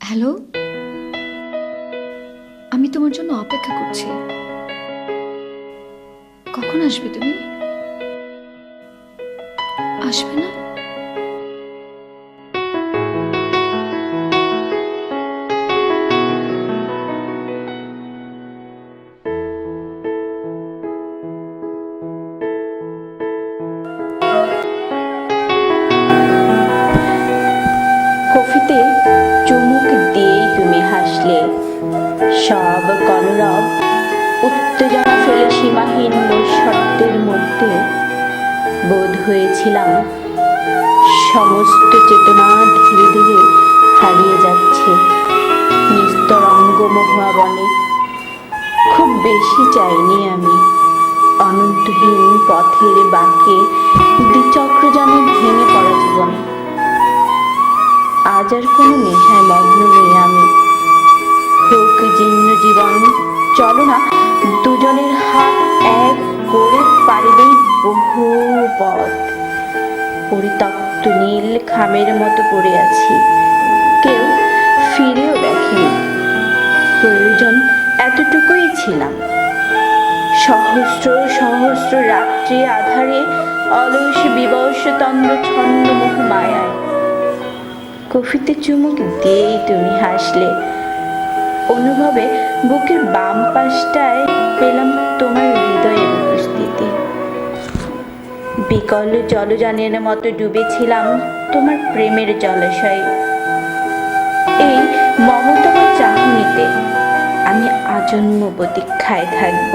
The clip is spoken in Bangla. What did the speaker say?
হ্যালো আমি তোমার জন্য অপেক্ষা করছি। কখন আসবে তুমি? আসবে না? তুমি সব কলরব উত্তেজনা ফেলে সীমাহীন নৈশব্দের মধ্যে বোধ হয়েছিলাম সমস্ত চেতনা ধীরে ধীরে হারিয়ে যাচ্ছে নিস্তরঙ্গ মহুয়া বনে খুব বেশি চাইনি আমি। অনন্তহীন পথের বাঁকে দ্বিচক্রযানে ভেঙে পড়া জীবনে। আজ আর কোনো নেশায় মগ্ন নেই আমি। চলো না, দুজনের হাত এক করে পারিলেই বহু পথ। পরিত্যক্ত নীল খামের মতো পড়ে আছি। কেউ ফিরেও দেখেনি। প্রয়োজন এতটুকুই ছিলাম। সহস্র সহস্র রাত্রি আধারে অলস বিবশ তন্দ্র ছন্দ মোহ মায়ায়। কফিতে চুমুক দিয়েই তুমি হাসলে। অনুভবে বুকের বাম পাশটায় পেলাম তোমার হৃদয়ের উপস্থিতি। বিকল জলযানের মতো ডুবেছিলাম তোমার প্রেমের জলাশয়ে। এই মমতম চাহনিতে আমি আজন্ম প্রতীক্ষায় থাকব।